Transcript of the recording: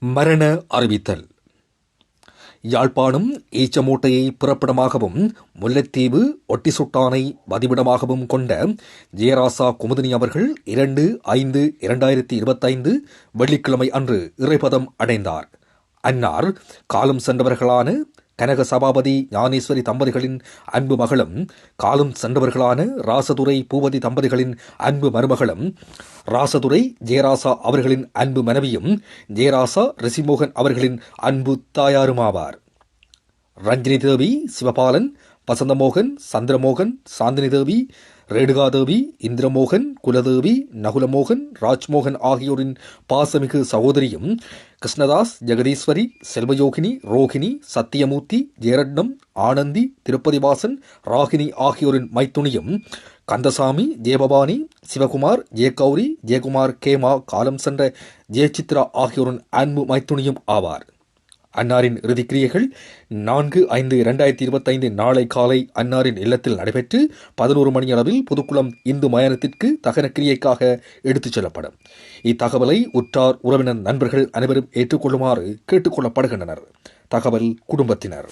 மரண அறிவித்தல். யாழ்ப்பாணம் ஈச்சமூட்டையை புறப்படமாகவும் முல்லைத்தீவு ஒட்டிசுட்டானை வதிவிடமாகவும் கொண்ட ஜெயராசா குமுதினி அவர்கள் இரண்டு ஐந்து இரண்டாயிரத்தி இருபத்தைந்து வெள்ளிக்கிழமை அன்று இறைபதம் அடைந்தார். அன்னார் காலம் சென்றவர்களான கனக சபாபதி ஞானேஸ்வரி தம்பதிகளின் அன்பு மகளும் காலம் சென்றவர்களான ராசதுரை பூவதி தம்பதிகளின் அன்பு மருமகளும் ராசதுரை ஜெயராசா அவர்களின் அன்பு மனைவியும் ஜெயராசா ரிசிமோகன் அவர்களின் அன்பு தாயாருமாவார். ரஞ்சினி தேவி சிவபாலன் வசந்தமோகன் சந்திரமோகன் சாந்தினி தேவி ரேணுகாதேவி இந்திரமோகன் குலதேவி நகுலமோகன் ராஜ்மோகன் ஆகியோரின் பாசமிகு சகோதரியும் கிருஷ்ணதாஸ் ஜெகதீஸ்வரி செல்வயோகினி ரோகிணி சத்தியமூர்த்தி ஜெயரட்னம் ஆனந்தி திருப்பதிவாசன் ராகினி ஆகியோரின் மைத்துணியும் கந்தசாமி ஜெயபவானி சிவகுமார் ஜெயகௌரி ஜெயக்குமார் கேமா காலம் சென்ற ஜெயசித்ரா ஆகியோரின் அன்பு மைத்துணியும் ஆவார். அன்னாரின் இறுதிக்கிரியைகள் நான்கு ஐந்து இரண்டாயிரத்தி இருபத்தைந்து நாளை காலை அன்னாரின் இல்லத்தில் நடைபெற்று பதினோரு மணி அளவில் புதுக்குளம் இந்து மயானத்திற்கு தகன கிரியைக்காக எடுத்துச் செல்லப்படும். இத்தகவலை உற்றார் உறவினர் நண்பர்கள் அனைவரும் ஏற்றுக்கொள்ளுமாறு கேட்டுக்கொள்ளப்படுகின்றனர் தகவல் குடும்பத்தினர்.